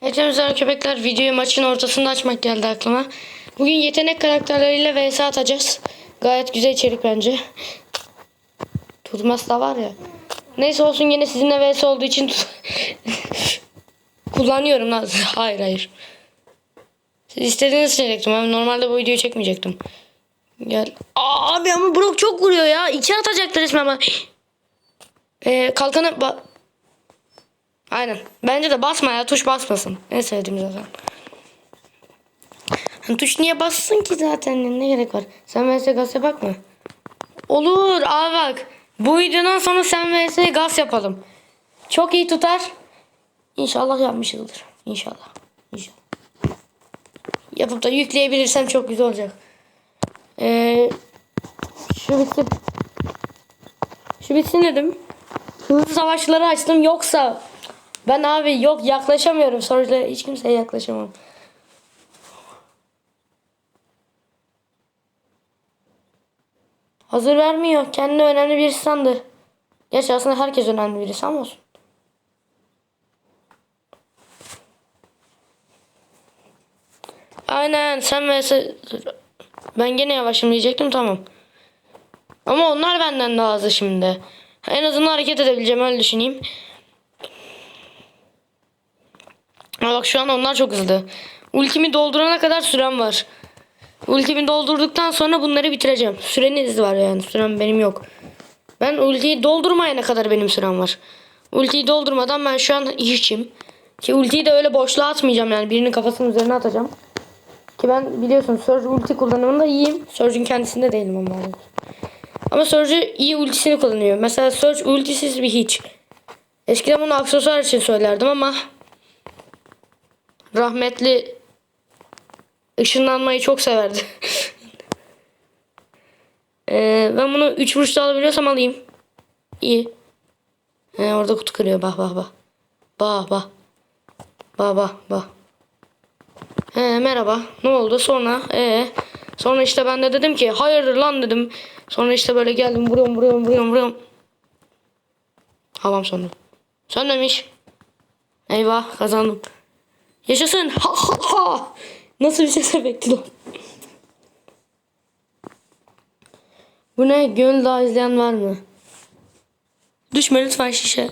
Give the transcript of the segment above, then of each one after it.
Hepinize köpekler videoyu maçın ortasında açmak geldi aklıma. Bugün yetenek karakterleriyle vs atacağız. Gayet güzel içerik bence. Tutmaz da var ya. Neyse olsun yine sizinle vs olduğu için kullanıyorum lan. Hayır hayır. Siz istediğiniz için çektim. Normalde bu videoyu çekmeyecektim. Gel. Aa, abi ama Brock çok vuruyor ya. İçi atacaktı resmen ama. Ee, kalkanı ba- Aynen. Bence de basma ya. Tuş basmasın. En sevdiğim zaten. Hani tuş niye bassın ki zaten? Ne gerek var? Sen vs gaz yapak mı? Olur. Abi bak. Bu videodan sonra sen vs gaz yapalım. Çok iyi tutar. İnşallah yapmışızdır. İnşallah. İnşallah. Yapıp da yükleyebilirsem çok güzel olacak. Ee, şu bitsin. Şu bitsin dedim. Hızlı savaşçıları açtım yoksa ben abi yok yaklaşamıyorum sonuçta hiç kimseye yaklaşamam. Hazır vermiyor. Kendini önemli birisi sandı. Gerçi aslında herkes önemli birisi ama olsun. Aynen sen mesela ben gene yavaşım diyecektim tamam. Ama onlar benden daha hızlı şimdi. En azından hareket edebileceğim öyle düşüneyim. Ama bak şu an onlar çok hızlı. Ultimi doldurana kadar sürem var. Ultimi doldurduktan sonra bunları bitireceğim. Süreniz var yani. Sürem benim yok. Ben ultiyi doldurmayana kadar benim sürem var. Ultiyi doldurmadan ben şu an hiçim. Ki ultiyi de öyle boşluğa atmayacağım yani. Birinin kafasının üzerine atacağım. Ki ben biliyorsun Surge ulti kullanımında iyiyim. Surge'ün kendisinde değilim ama. Ama Surge iyi ultisini kullanıyor. Mesela Surge ultisiz bir hiç. Eskiden bunu aksesuar için söylerdim ama rahmetli ışınlanmayı çok severdi. Ee, ben bunu 3 vuruşta alabiliyorsam alayım. İyi. Ee, orada kutu kırıyor. Bah bah bah. Bah bah. Bah bah bah. He merhaba. Ne oldu sonra? Ee, sonra işte ben de dedim ki hayırdır lan dedim. Sonra işte böyle geldim vuruyorum vuruyorum vuruyorum vuruyorum. Havam söndü. Sönmemiş. Eyvah kazandım. Yaşasın. Ha ha ha. Nasıl bir ses efekti lan? Bu ne? Gönül daha izleyen var mı? Düşme lütfen şişe.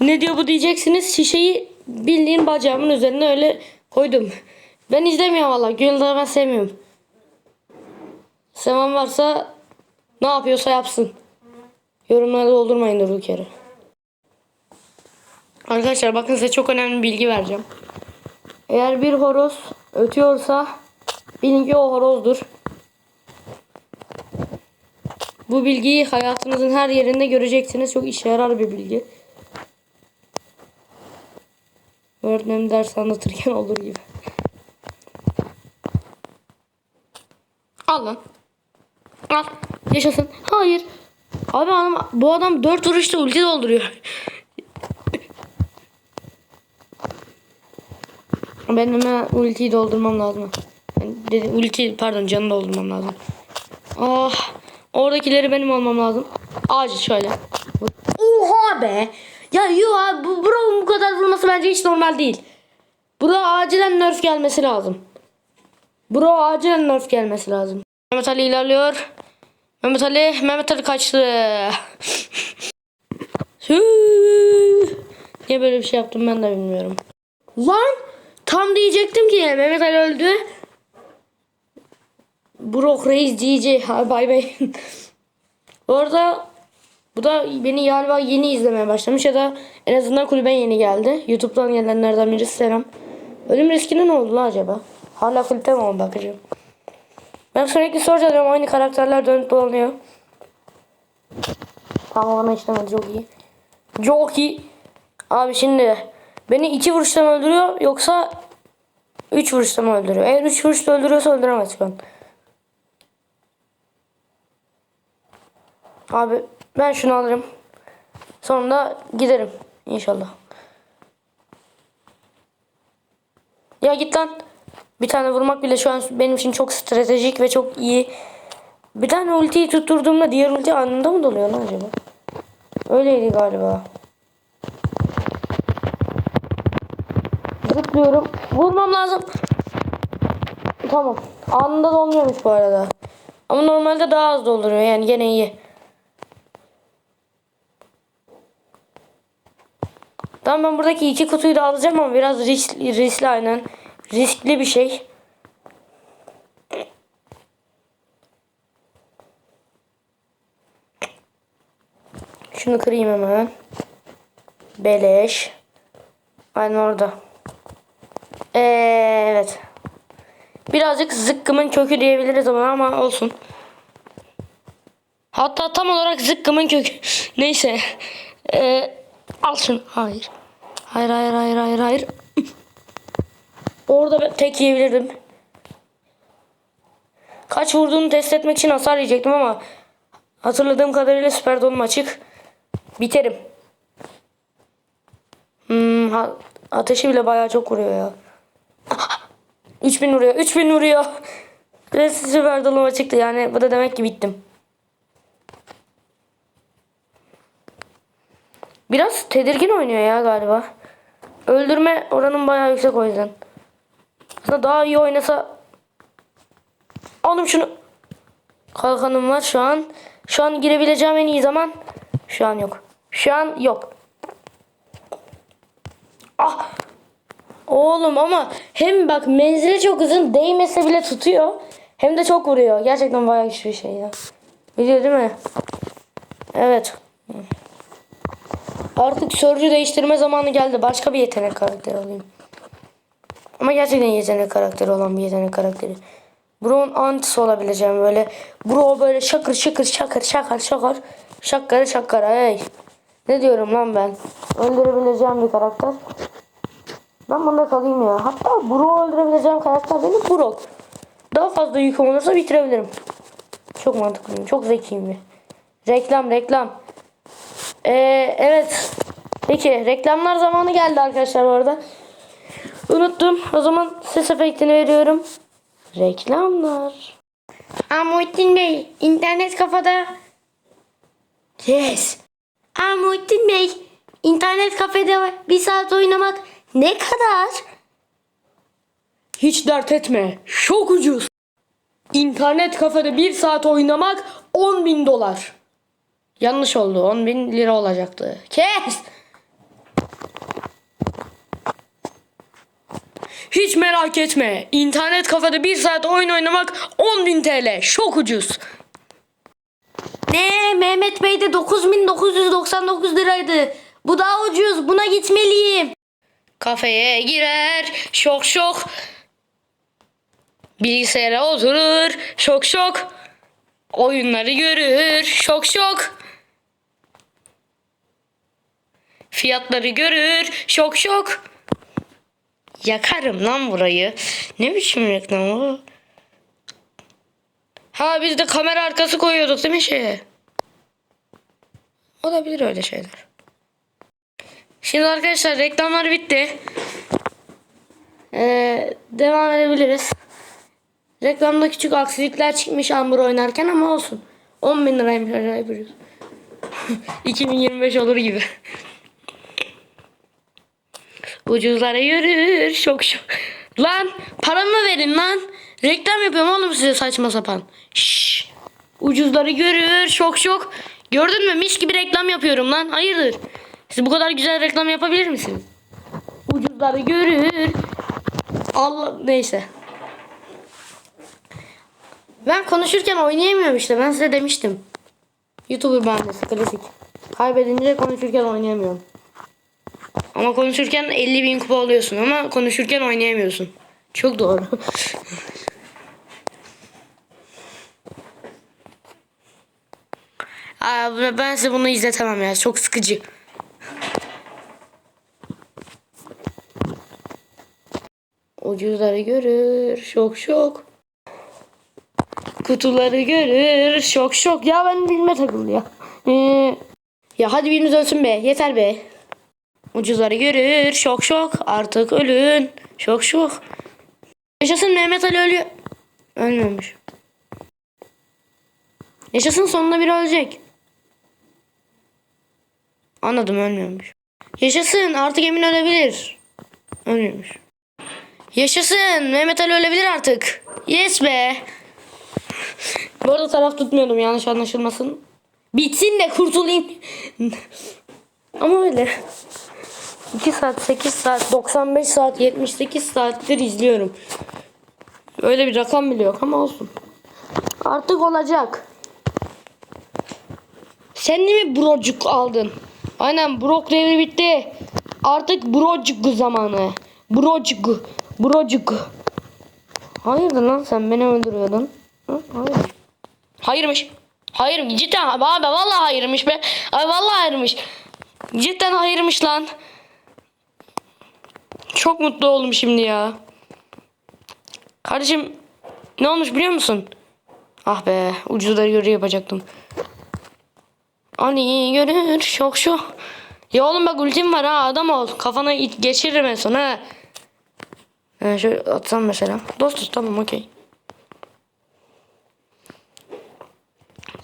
Ne diyor bu diyeceksiniz. Şişeyi bildiğin bacağımın üzerine öyle koydum. Ben izlemiyorum valla. Gönül dağı ben sevmiyorum. Seven varsa ne yapıyorsa yapsın. Yorumlara doldurmayın durduk yere. Arkadaşlar bakın size çok önemli bir bilgi vereceğim. Eğer bir horoz ötüyorsa bilin ki o horozdur. Bu bilgiyi hayatınızın her yerinde göreceksiniz. Çok işe yarar bir bilgi. Öğretmenim ders anlatırken olur gibi. Al lan. Al. Yaşasın. Hayır. Abi adam, bu adam 4 vuruşta ulti dolduruyor. Ben hemen ultiyi doldurmam lazım. Yani dedi, ulti pardon canı doldurmam lazım. Ah. Oradakileri benim olmam lazım. Acil şöyle. Oha be. Ya yuh abi bu Brock'un bu kadar vurması bence hiç normal değil. Bro acilen nerf gelmesi lazım. Bro acilen nerf gelmesi lazım. Mehmet Ali ilerliyor. Mehmet Ali, Mehmet Ali kaçtı. Niye böyle bir şey yaptım ben de bilmiyorum. Lan tam diyecektim ki Mehmet Ali öldü. Brock Reis GG. Bay bay. Orada bu da beni galiba yeni izlemeye başlamış ya da en azından kulüben yeni geldi. YouTube'dan gelenlerden birisi selam. Ölüm riskine ne oldu acaba? Hala kulüpte mi onu bakacağım. Ben sürekli alıyorum aynı karakterler dönüp dolanıyor. Tamam bana işlemedi çok iyi. Çok iyi. Abi şimdi beni iki vuruşta mı öldürüyor yoksa üç vuruşta mı öldürüyor? Eğer üç vuruşta öldürüyorsa öldüremez şu an. Abi ben şunu alırım. Sonra giderim inşallah. Ya git lan. Bir tane vurmak bile şu an benim için çok stratejik ve çok iyi. Bir tane ultiyi tutturduğumda diğer ulti anında mı doluyor lan acaba? Öyleydi galiba. Zıplıyorum. Vurmam lazım. Tamam. Anında dolmuyormuş bu arada. Ama normalde daha az dolduruyor yani gene iyi. Tamam ben buradaki iki kutuyu da alacağım ama biraz riskli, riskli aynen. Riskli bir şey. Şunu kırayım hemen. Beleş. Aynen orada. Ee, evet. Birazcık zıkkımın kökü diyebiliriz ama ama olsun. Hatta tam olarak zıkkımın kökü. Neyse. Ee, al şunu. Hayır. Hayır hayır hayır hayır hayır. Orada tek yiyebilirdim. Kaç vurduğunu test etmek için hasar yiyecektim ama hatırladığım kadarıyla süper dolum açık. Biterim. Hmm, ateşi bile bayağı çok vuruyor ya. 3000 vuruyor. 3000 vuruyor. Ve süper doluma çıktı. Yani bu da demek ki bittim. Biraz tedirgin oynuyor ya galiba. Öldürme oranım bayağı yüksek o yüzden. Aslında daha iyi oynasa... Aldım şunu. Kalkanım var şu an. Şu an girebileceğim en iyi zaman. Şu an yok. Şu an yok. Ah! Oğlum ama hem bak menzili çok uzun değmese bile tutuyor. Hem de çok vuruyor. Gerçekten bayağı güçlü bir şey ya. Biliyor değil mi? Evet. Artık sörcü değiştirme zamanı geldi. Başka bir yetenek karakteri alayım. Ama gerçekten yetenek karakteri olan bir yetenek karakteri. Bro'nun antisi olabileceğim böyle. Bro böyle şakır şakır şakır şakır şakır. Şakır şakır hey. Ne diyorum lan ben? Öldürebileceğim bir karakter. Ben bunda kalayım ya. Hatta Bro öldürebileceğim karakter benim Brock. Daha fazla yüküm olursa bitirebilirim. Çok mantıklıyım. Çok zekiyim. Reklam reklam. Ee, evet. Peki reklamlar zamanı geldi arkadaşlar orada. Unuttum. O zaman ses efektini veriyorum. Reklamlar. Aa Muhittin Bey, internet kafada. Yes. Aa Muhittin Bey, internet kafede bir saat oynamak ne kadar? Hiç dert etme. Çok ucuz. İnternet kafede bir saat oynamak 10 bin dolar. Yanlış oldu. 10 bin lira olacaktı. Kes. Hiç merak etme. İnternet kafede bir saat oyun oynamak 10 bin TL. Çok ucuz. Ne? Mehmet Bey de 9999 liraydı. Bu daha ucuz. Buna gitmeliyim. Kafeye girer. Şok şok. Bilgisayara oturur. Şok şok. Oyunları görür. Şok şok. Fiyatları görür. Şok şok. Yakarım lan burayı. Ne biçim reklam o? Ha biz de kamera arkası koyuyorduk değil mi şeye? Olabilir öyle şeyler. Şimdi arkadaşlar reklamlar bitti. Ee, devam edebiliriz. Reklamda küçük aksilikler çıkmış Amber oynarken ama olsun. 10 bin liraymış acayip ucuz. 2025 olur gibi. Ucuzlara yürür. Şok şok. Lan paramı verin lan. Reklam yapıyorum oğlum size saçma sapan. Şşş. Ucuzları görür. Şok şok. Gördün mü? Mis gibi reklam yapıyorum lan. Hayırdır? Siz bu kadar güzel reklam yapabilir misiniz? Ucuzları görür. Allah neyse. Ben konuşurken oynayamıyorum işte. Ben size demiştim. YouTuber bandesi klasik. Kaybedince konuşurken oynayamıyorum. Ama konuşurken 50 bin kupa alıyorsun ama konuşurken oynayamıyorsun. Çok doğru. Aa, ben size bunu izletemem ya. Çok sıkıcı. Ucuzları görür. Şok şok. Kutuları görür. Şok şok. Ya ben bilme takıldı ya. Ee, ya hadi biriniz ölsün be. Yeter be. Ucuzları görür. Şok şok. Artık ölün. Şok şok. Yaşasın Mehmet Ali ölüyor. Ölmemiş. Yaşasın sonunda biri ölecek. Anladım ölmüyormuş. Yaşasın artık emin ölebilir. Ölmüyormuş. Yaşasın. Mehmet Ali ölebilir artık. Yes be. Bu arada taraf tutmuyordum yanlış anlaşılmasın. Bitsin de kurtulayım. Ama öyle. 2 saat, 8 saat, 95 saat, 78 saattir izliyorum. Öyle bir rakam bile yok ama olsun. Artık olacak. Sen mi brocuk aldın? Aynen brok devri bitti. Artık brocuk zamanı. Brocuk. Brocuk. Hayırdır lan sen beni öldürüyordun. Hayır. Hayırmış. Hayır cidden abi vallahi hayırmış be. Ay vallahi hayırmış. Cidden hayırmış lan. Çok mutlu oldum şimdi ya. Kardeşim ne olmuş biliyor musun? Ah be ucuzları görü yapacaktım. Ali görür şok şok. Ya oğlum bak ultim var ha adam ol. Kafana geçiririm en son ha. Ha, şöyle atsam mesela. Dostuz tamam okey.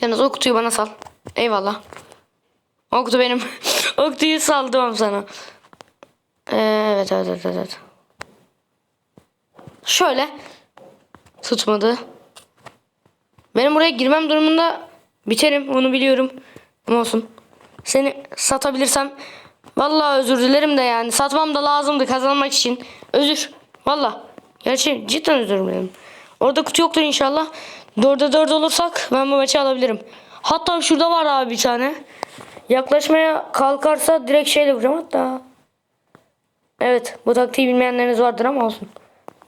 Yalnız o kutuyu bana sal. Eyvallah. O kutu benim. o kutuyu saldım sana. Ee, evet evet evet evet. Şöyle. Tutmadı. Benim buraya girmem durumunda biterim onu biliyorum. Ama olsun. Seni satabilirsem vallahi özür dilerim de yani satmam da lazımdı kazanmak için. Özür. Vallahi. Gerçi cidden özür dilerim. Orada kutu yoktur inşallah. Dörde dört olursak ben bu maçı alabilirim. Hatta şurada var abi bir tane. Yaklaşmaya kalkarsa direkt şeyle vuracağım hatta. Evet bu taktiği bilmeyenleriniz vardır ama olsun.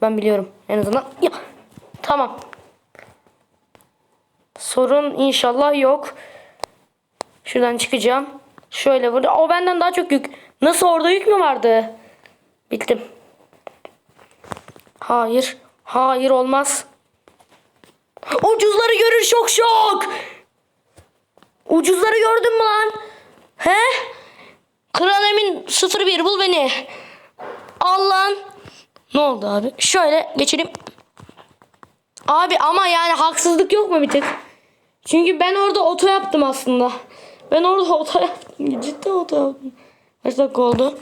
Ben biliyorum en azından. Ya, tamam. Sorun inşallah yok. Şuradan çıkacağım. Şöyle burada. O benden daha çok yük. Nasıl orada yük mü vardı? Bittim. Hayır. Hayır olmaz. Ucuzları görür şok şok. Ucuzları gördün mü lan? He? Kral Emin 01 bul beni. Allah'ın. Ne oldu abi? Şöyle geçelim. Abi ama yani haksızlık yok mu bir tık? Çünkü ben orada oto yaptım aslında. Ben orada oto yaptım. Cidden oto yaptım. Kaç dakika oldu?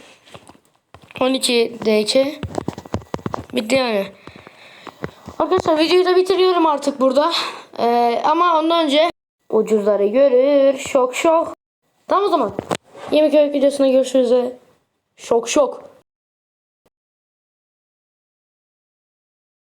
12 D2. Bitti yani. Arkadaşlar videoyu da bitiriyorum artık burada. Ee, ama ondan önce ucuzları görür. Şok şok. Tamam o zaman. Yemek videosuna görüşürüz. Şok şok.